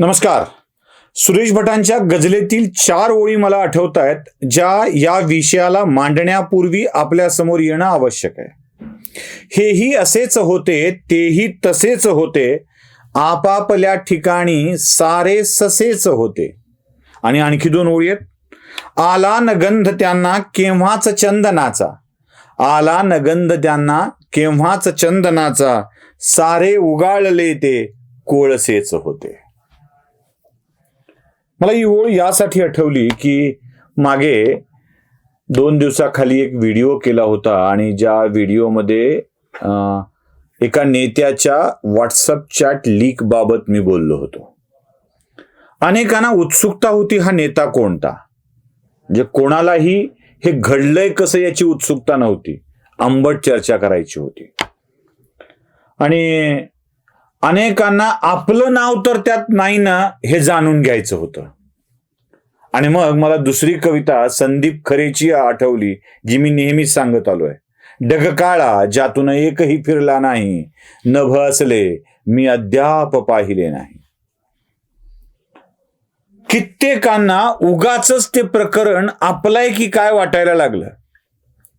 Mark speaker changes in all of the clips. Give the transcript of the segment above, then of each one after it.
Speaker 1: नमस्कार. सुरेश भटांच्या गजलेतील चार ओळी मला आठवत आहेत ज्या या विषयाला मांडण्यापूर्वी आपल्यासमोर येणं आवश्यक आहे. हेही असेच होते तेही तसेच होते आपापल्या ठिकाणी सारे ससेच होते. आणि आणखी दोन ओळी आहेत. आला नगंध त्यांना केव्हाच चंदनाचा. आला नगंध त्यांना केव्हाच चंदनाचा. सारे उगाळले ते कोळसेच होते. मला ही ओळ यासाठी आठवली की मागे दोन दिवसाखाली एक व्हिडिओ केला होता आणि ज्या व्हिडिओमध्ये एका नेत्याच्या व्हॉट्सअप चॅट लीक बाबत मी बोललो होतो. अनेकांना उत्सुकता होती हा नेता कोणता? म्हणजे कोणालाही हे घडलंय कसं याची उत्सुकता नव्हती. आंबट चर्चा करायची होती. आणि अनेकांना आपलं नाव तर त्यात नाही ना हे जाणून घ्यायचं होतं. आणि मग मला दुसरी कविता संदीप खरेची आठवली जी मी नेहमीच सांगत आलोय डगकाळा ज्यातून एकही फिरला नाही नभ असले मी अद्याप पाहिले नाही. कित्येकांना उगाच ते प्रकरण आपलाय की काय वाटायला लागलं?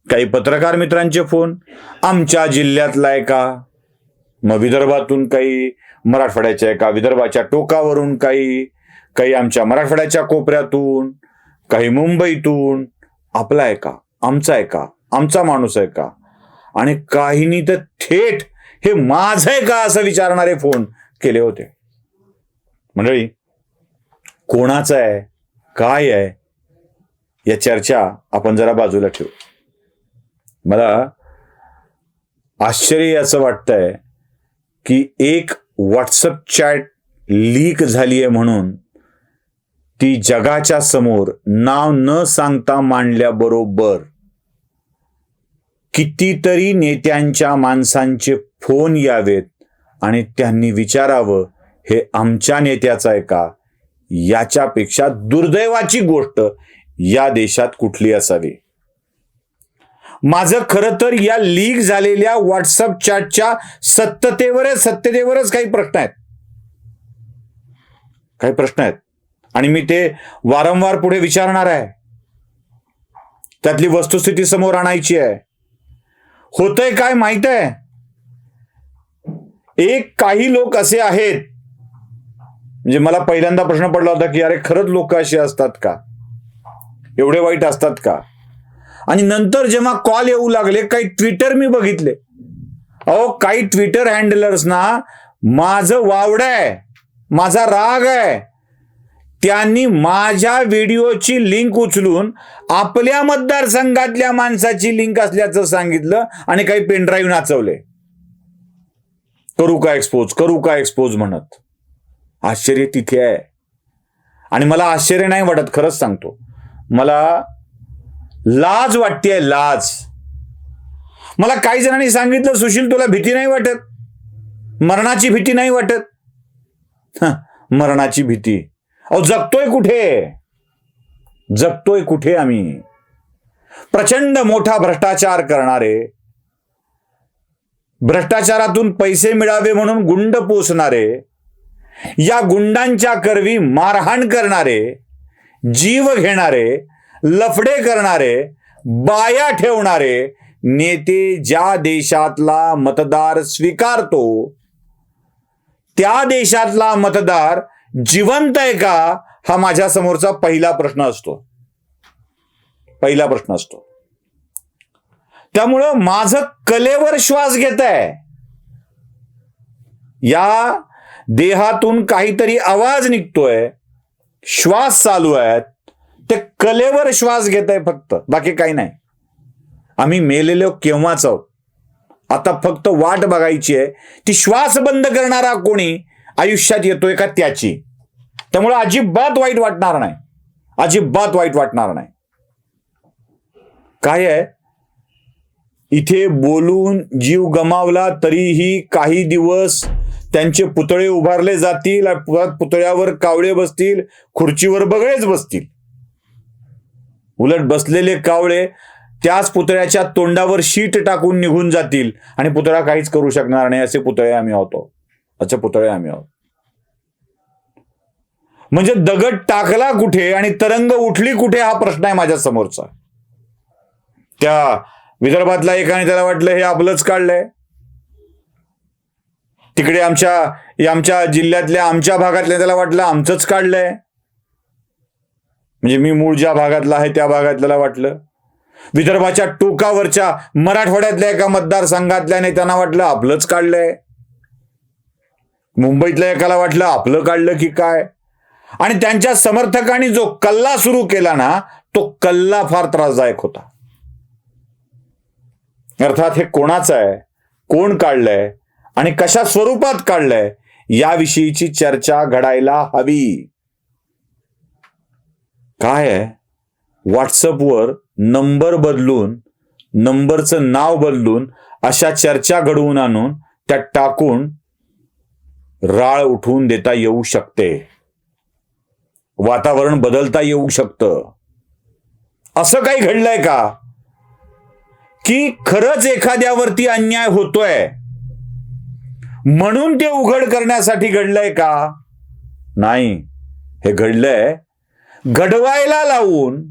Speaker 1: काही पत्रकार मित्रांचे फोन आमच्या जिल्ह्यातला आहे का? मग विदर्भातून काही मराठवाड्याच्या एका विदर्भाच्या टोकावरून काही काही आमच्या मराठवाड्याच्या कोपऱ्यातून काही मुंबईतून आपला आहे का? आमचा आहे का? आमचा माणूस आहे का? आणि काहींनी तर थेट हे माझं आहे का असं विचारणारे फोन केले होते. मंडळी कोणाचं आहे? काय आहे? या चर्चा आपण जरा बाजूला ठेवू. मला आश्चर्य असं वाटतंय की एक व्हॉट्सअप चॅट लीक झाली आहे म्हणून ती जगाच्या समोर नाव न सांगता मांडल्याबरोबर कितीतरी नेत्यांच्या माणसांचे फोन यावेत आणि त्यांनी विचारावं हे आमच्या नेत्याचं आहे का? याच्यापेक्षा दुर्दैवाची गोष्ट या देशात कुठली असावी? माझं खरं तर या लीक झालेल्या व्हॉट्सअप चॅटच्या सत्यतेवरच सत्यतेवरच काही प्रश्न आहेत. काही प्रश्न आहेत. आणि मी ते वारंवार पुढे विचारणार आहे. त्यातली वस्तुस्थिती समोर आणायची आहे. होतंय काय माहीत आहे? एक काही लोक असे आहेत. म्हणजे मला पहिल्यांदा प्रश्न पडला होता की अरे खरंच लोक असे असतात का? एवढे वाईट असतात का? आणि नंतर जेव्हा कॉल येऊ लागले काही ट्विटर मी बघितले. अहो काही ट्विटर हँडलर्सना माझं वावड आहे माझा राग आहे. त्यांनी माझ्या व्हिडिओची लिंक उचलून आपल्या मतदारसंघातल्या माणसाची लिंक असल्याचं सांगितलं आणि काही पेनड्राईव्ह नाचवले. करू का एक्सपोज करू का एक्सपोज म्हणत? आश्चर्य तिथे आहे. आणि मला आश्चर्य नाही वाटत खरंच सांगतो. मला लाज वाटतेय लाज. मला काही जणांनी सांगितलं सुशील तुला भीती नाही वाटत? मरणाची भीती नाही वाटत? मरणाची भीती. अहो जगतोय कुठे? जगतोय कुठे आम्ही? प्रचंड मोठा भ्रष्टाचार करणारे भ्रष्टाचारातून पैसे मिळावे म्हणून गुंड पोसणारे या गुंडांच्या करवी मारहाण करणारे जीव घेणारे लफडे करणारे बाया ठेवणारे नेते ज्या देशातला मतदार स्वीकारतो त्या देशातला मतदार जिवंत आहे का हा माझ्या समोरचा पहिला प्रश्न असतो. पहिला प्रश्न असतो. त्यामुळं माझं कलेवर श्वास घेत आहे या देहातून काहीतरी आवाज निघतोय श्वास चालू आहेत कलेवर श्वास घेत आहे फक्त बाकी काही नाही. आम्ही मेलेलो केव्हाच आहोत? आता फक्त वाट बघायची आहे ती श्वास बंद करणारा कोणी आयुष्यात येतोय का त्याची? त्यामुळे अजिबात वाईट वाटणार नाही. अजिबात वाईट वाटणार नाही. काय आहे? इथे बोलून जीव गमावला तरीही काही दिवस त्यांचे पुतळे उभारले जातील पुतळ्यावर कावळे बसतील खुर्चीवर बगळेच बसतील. उलट बसलेले कावळे त्याच पुतळ्याच्या तोंडावर शीट टाकून निघून जातील. आणि पुतळा काहीच करू शकणार नाही असे पुतळे आम्ही आहोत. असे पुतळे आम्ही आहोत. म्हणजे दगड टाकला कुठे आणि तरंग उठली कुठे हा प्रश्न आहे माझ्या समोरचा. त्या विदर्भातला एकाने त्याला वाटलं हे आपलंच काढलंय. तिकडे आमच्या आमच्या जिल्ह्यातल्या आमच्या भागातल्या त्याला वाटलं आमचंच काढलंय. म्हणजे मी मूळ ज्या भागातला आहे त्या भागातल्याला वाटलं. विदर्भाच्या टोकावरच्या मराठवाड्यातल्या एका मतदारसंघातल्या नेत्यांना वाटलं आपलंच काढलंय. मुंबईतल्या एकाला वाटलं आपलं काढलं की काय? आणि त्यांच्या समर्थकांनी जो कल्ला सुरू केला ना तो कल्ला फार त्रासदायक होता. अर्थात हे कोणाचं आहे? कोण काढलंय? आणि कशा स्वरूपात काढलंय? याविषयीची चर्चा घडायला हवी. काय आहे? व्हॉट्सअपवर नंबर बदलून नंबरचं नाव बदलून अशा चर्चा घडवून आणून त्यात टाकून राळ उठवून देता येऊ शकते. वातावरण बदलता येऊ शकतं. असं काही घडलंय का? की खरंच एखाद्यावरती अन्याय होतोय? म्हणून ते उघड करण्यासाठी घडलंय का? नाही. हे घडलंय घडवायला लावून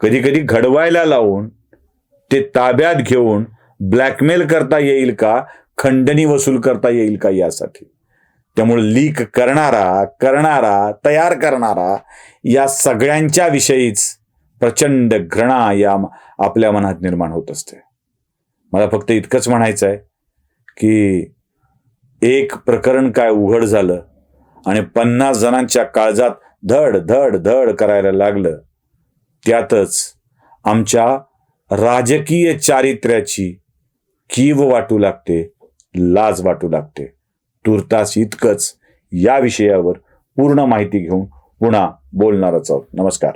Speaker 1: कधी कधी घडवायला लावून ते ताब्यात घेऊन ब्लॅकमेल करता येईल का? खंडणी वसूल करता येईल का यासाठी? त्यामुळे लीक करणारा करणारा तयार करणारा या सगळ्यांच्या विषयीच प्रचंड घृणा या आपल्या मनात निर्माण होत असते. मला फक्त इतकंच म्हणायचं आहे की एक प्रकरण काय उघड झालं आणि पन्नास जणांच्या काळजात धड धड धड करायला लागलं. त्यातच आमच्या राजकीय चारित्र्याची कीव वाटू लागते लाज वाटू लागते. तुर्तास इतकंच या विषयावर पूर्ण माहिती घेऊन पुन्हा बोलणारच आहोत. नमस्कार.